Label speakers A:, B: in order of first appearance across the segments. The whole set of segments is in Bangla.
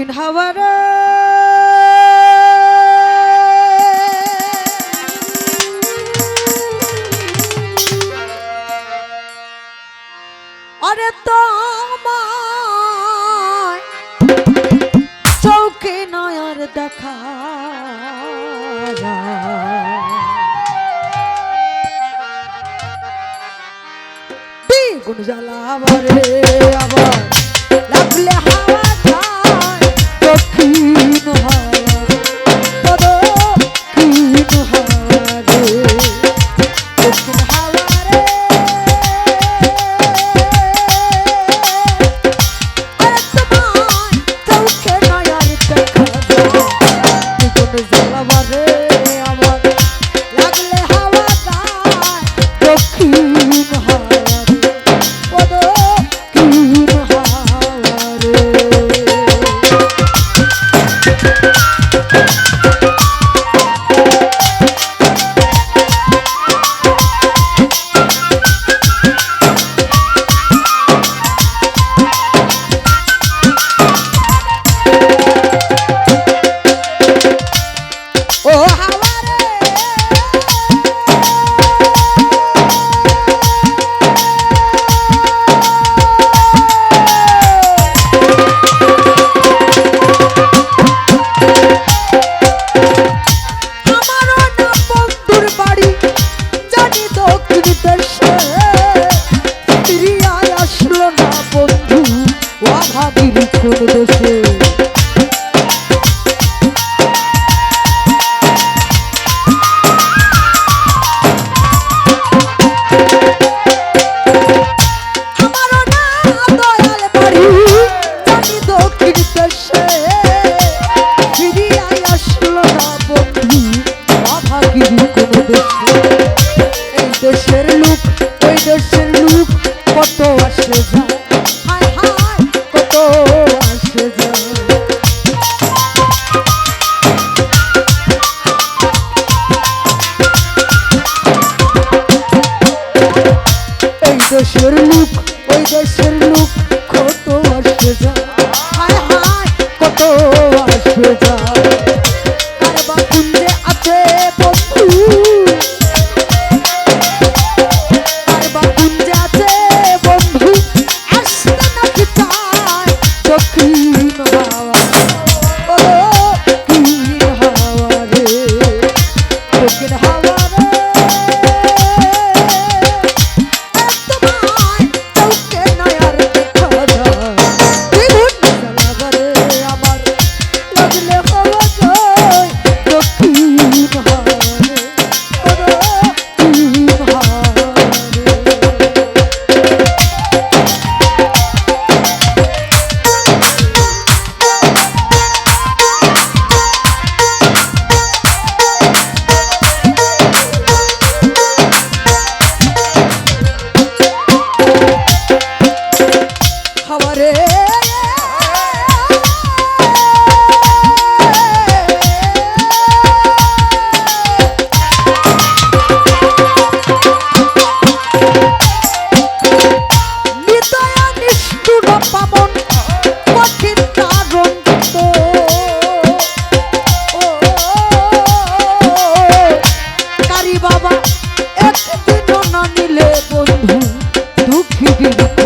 A: দক্ষিণ হাওয়ার আরে তো চৌকে নয়ার দেখা গুণ জ্বালা রে আবার লাগলে হা লক্ষ্মী to the field. একদিনও না নিলে বন্ধু দুঃখী দিন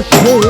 A: Yeah.